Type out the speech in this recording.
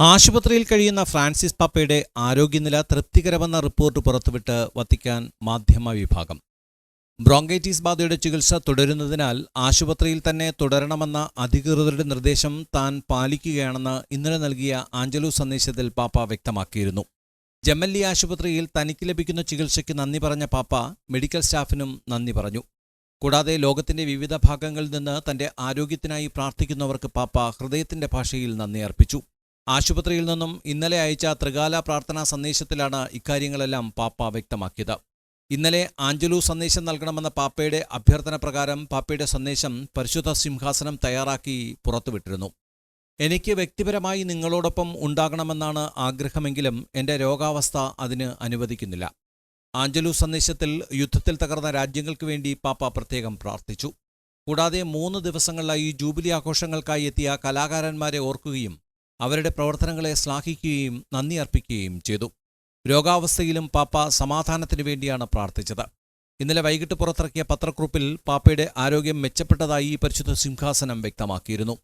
ആശുപത്രിയിൽ കഴിയുന്ന ഫ്രാൻസിസ് പാപ്പയുടെ ആരോഗ്യനില തൃപ്തികരമെന്ന റിപ്പോർട്ട് പുറത്തുവിട്ട് വത്തിക്കാൻ മാധ്യമ വിഭാഗം. ബ്രോങ്കൈറ്റിസ് ബാധയുടെ ചികിത്സ തുടരുന്നതിനാൽ ആശുപത്രിയിൽ തന്നെ തുടരണമെന്ന അധികൃതരുടെ നിർദ്ദേശം താൻ പാലിക്കുകയാണെന്ന് ഇന്നലെ നൽകിയ ആഞ്ചലു സന്ദേശത്തിൽ പാപ്പ വ്യക്തമാക്കിയിരുന്നു. ജമല്ലി ആശുപത്രിയിൽ തനിക്ക് ലഭിക്കുന്ന ചികിത്സയ്ക്ക് നന്ദി പറഞ്ഞ പാപ്പ മെഡിക്കൽ സ്റ്റാഫിനും നന്ദി പറഞ്ഞു. കൂടാതെ ലോകത്തിന്റെ വിവിധ ഭാഗങ്ങളിൽ നിന്ന് തന്റെ ആരോഗ്യത്തിനായി പ്രാർത്ഥിക്കുന്നവർക്ക് പാപ്പ ഹൃദയത്തിന്റെ ഭാഷയിൽ നന്ദി അർപ്പിച്ചു. ആശുപത്രിയിൽ നിന്നും ഇന്നലെ അയച്ച ത്രികാല പ്രാർത്ഥനാ സന്ദേശത്തിലാണ് ഇക്കാര്യങ്ങളെല്ലാം പാപ്പ വ്യക്തമാക്കിയത്. ഇന്നലെ ആഞ്ചലു സന്ദേശം നൽകണമെന്ന പാപ്പയുടെ അഭ്യർത്ഥന പ്രകാരം പാപ്പയുടെ സന്ദേശം പരിശുദ്ധ സിംഹാസനം തയ്യാറാക്കി പുറത്തുവിട്ടിരുന്നു. എനിക്ക് വ്യക്തിപരമായി നിങ്ങളോടൊപ്പം ഉണ്ടാകണമെന്നാണ് ആഗ്രഹമെങ്കിലും എന്റെ രോഗാവസ്ഥ അതിന് അനുവദിക്കുന്നില്ല. ആഞ്ചലു സന്ദേശത്തിൽ യുദ്ധത്തിൽ തകർന്ന രാജ്യങ്ങൾക്ക് വേണ്ടി പാപ്പ പ്രത്യേകം പ്രാർത്ഥിച്ചു. കൂടാതെ മൂന്ന് ദിവസങ്ങളിലായി ജൂബിലി ആഘോഷങ്ങൾക്കായി എത്തിയ കലാകാരന്മാരെ ഓർക്കുകയും അവരുടെ പ്രവർത്തനങ്ങളെ ശ്ലാഘിക്കുകയും നന്ദി അർപ്പിക്കുകയും ചെയ്തു. രോഗാവസ്ഥയിലും പാപ്പ സമാധാനത്തിനു വേണ്ടിയാണ് പ്രാർത്ഥിച്ചത്. ഇന്നലെ വൈകിട്ട് പുറത്തിറക്കിയ പത്രക്കുറിപ്പിൽ പാപ്പയുടെ ആരോഗ്യം മെച്ചപ്പെട്ടതായി പരിശുദ്ധ സിംഹാസനം വ്യക്തമാക്കിയിരുന്നു.